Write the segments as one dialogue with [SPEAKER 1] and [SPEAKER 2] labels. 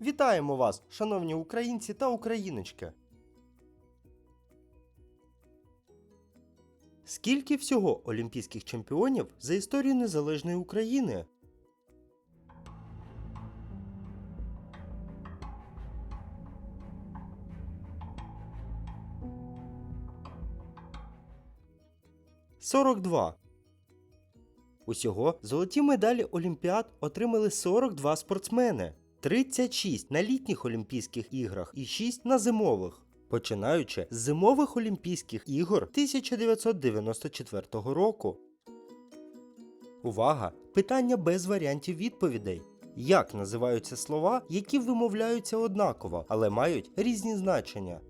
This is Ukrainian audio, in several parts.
[SPEAKER 1] Вітаємо вас, шановні українці та україночки! Скільки всього олімпійських чемпіонів за історію незалежної України? Сорок два. Усього золоті медалі Олімпіад отримали 42 спортсмени, 36 на літніх Олімпійських іграх і 6 на зимових, починаючи з зимових Олімпійських ігор 1994 року. Увага! Питання без варіантів відповідей. Як називаються слова, які вимовляються однаково, але мають різні значення?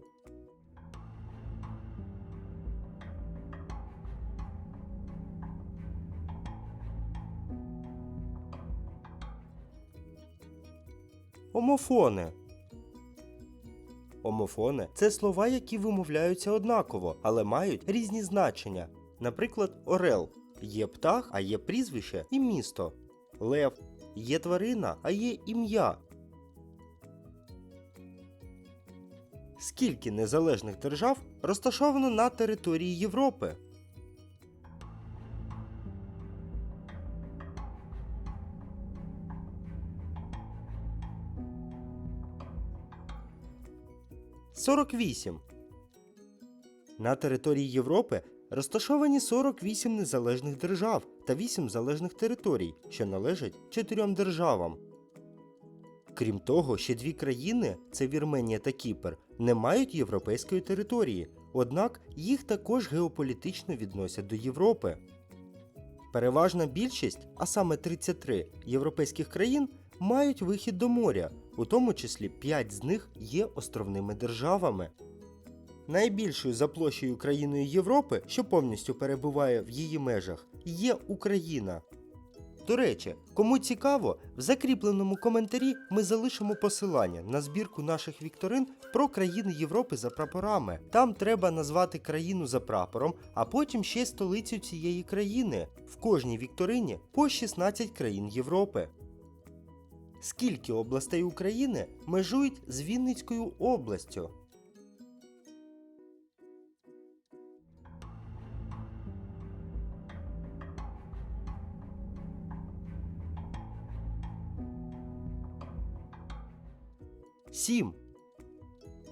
[SPEAKER 1] Омофони. Омофони це слова, які вимовляються однаково, але мають різні значення. Наприклад, орел є птах, а є прізвище і місто. Лев є тварина, а є ім'я. Скільки незалежних держав розташовано на території Європи? Сорок вісім. На території Європи розташовані 48 незалежних держав та 8 залежних територій, що належать чотирьом державам. Крім того, ще дві країни це Вірменія та Кіпр, не мають європейської території, однак їх також геополітично відносять до Європи. Переважна більшість, а саме 33 європейських країн, мають вихід до моря, у тому числі 5 з них є островними державами. Найбільшою за площею країною Європи, що повністю перебуває в її межах, є Україна. До речі, кому цікаво, в закріпленому коментарі ми залишимо посилання на збірку наших вікторин про країни Європи за прапорами. Там треба назвати країну за прапором, а потім ще столицю цієї країни. В кожній вікторині по 16 країн Європи. Скільки областей України межують з Вінницькою областю? Сім.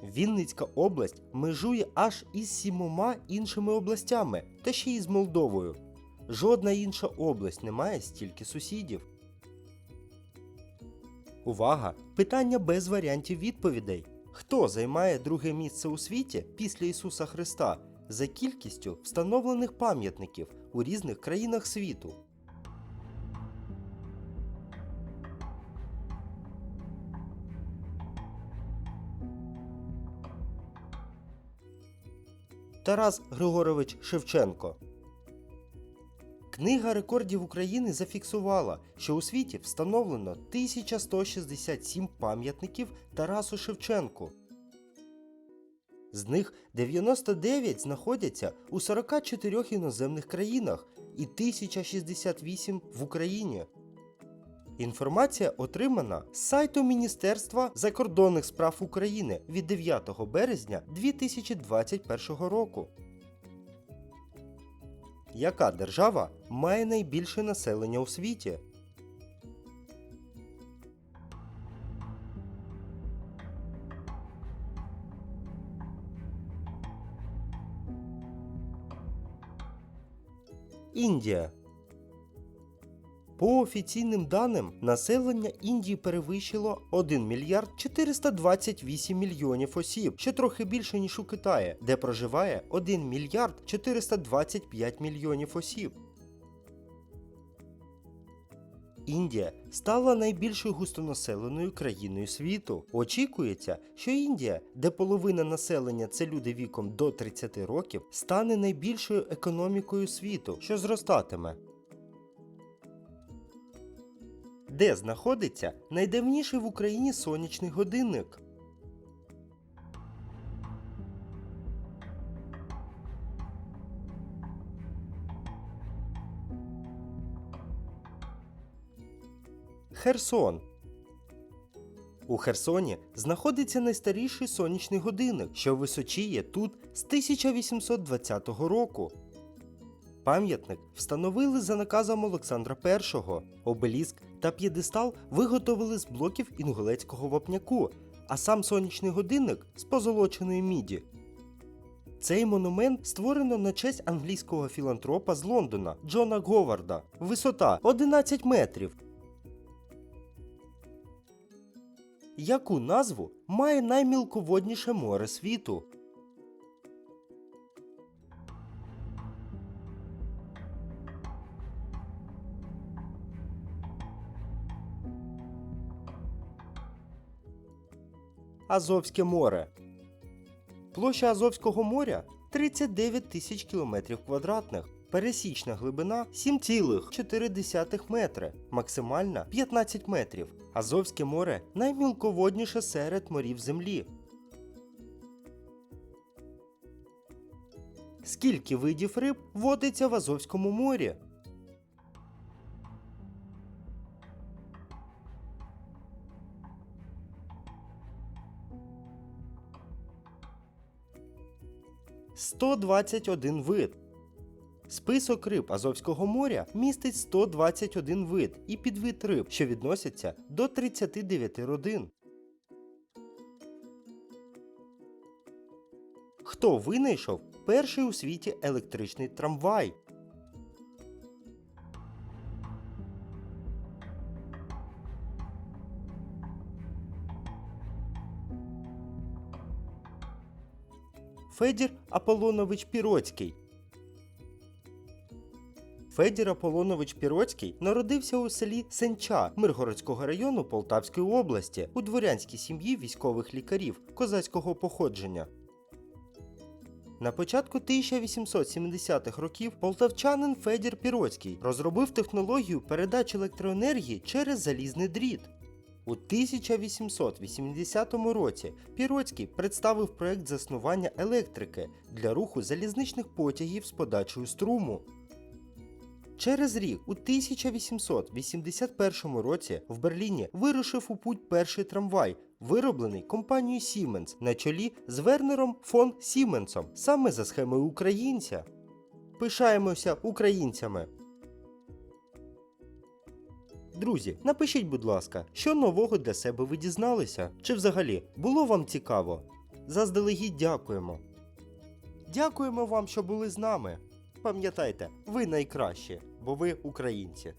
[SPEAKER 1] Вінницька область межує аж із сімома іншими областями, та ще й з Молдовою. Жодна інша область не має стільки сусідів. Увага! Питання без варіантів відповідей. Хто займає друге місце у світі після Ісуса Христа за кількістю встановлених пам'ятників у різних країнах світу? Тарас Григорович Шевченко. Книга рекордів України зафіксувала, що у світі встановлено 1167 пам'ятників Тарасу Шевченку. З них 99 знаходяться у 44 іноземних країнах і 1068 в Україні. Інформація отримана з сайту Міністерства закордонних справ України від 9 березня 2021 року. Яка держава має найбільше населення у світі? Індія. По офіційним даним, населення Індії перевищило 1 мільярд 428 мільйонів осіб, що трохи більше ніж у Китаї, де проживає 1 мільярд 425 мільйонів осіб. Індія стала найбільшою густонаселеною країною світу. Очікується, що Індія, де половина населення це люди віком до 30 років, стане найбільшою економікою світу, що зростатиме. Де знаходиться найдавніший в Україні сонячний годинник? Херсон. У Херсоні знаходиться найстаріший сонячний годинник, що височіє тут з 1820 року. Пам'ятник встановили за наказом Олександра І. Обеліск та п'єдестал виготовили з блоків інгулецького вапняку, а сам сонячний годинник з позолоченої міді. Цей монумент створено на честь англійського філантропа з Лондона Джона Говарда. Висота 11 метрів. Яку назву має наймілководніше море світу? Азовське море. Площа Азовського моря 39 тисяч кілометрів квадратних. Пересічна глибина 7,4 метри, максимальна 15 метрів. Азовське море наймілководніше серед морів землі. Скільки видів риб водиться в Азовському морі? Сто двадцять один вид. Список риб Азовського моря містить 121 вид і підвид риб, що відносяться до 39 родин. Хто винайшов перший у світі електричний трамвай? Федір Аполлонович Піроцький Федір Аполлонович Піроцький народився у селі Сенча Миргородського району Полтавської області у дворянській сім'ї військових лікарів козацького походження. На початку 1870-х років полтавчанин Федір Піроцький розробив технологію передачі електроенергії через залізний дріт. У 1880 році Піроцький представив проект заснування електрики для руху залізничних потягів з подачею струму. Через рік, у 1881 році, в Берліні вирушив у путь перший трамвай, вироблений компанією Siemens на чолі з Вернером фон Сіменсом, саме за схемою українця. Пишаємося українцями. Друзі, напишіть, будь ласка, що нового для себе ви дізналися? Чи взагалі було вам цікаво? Заздалегідь дякуємо. Дякуємо вам, що були з нами. Пам'ятайте, ви найкращі, бо ви українці.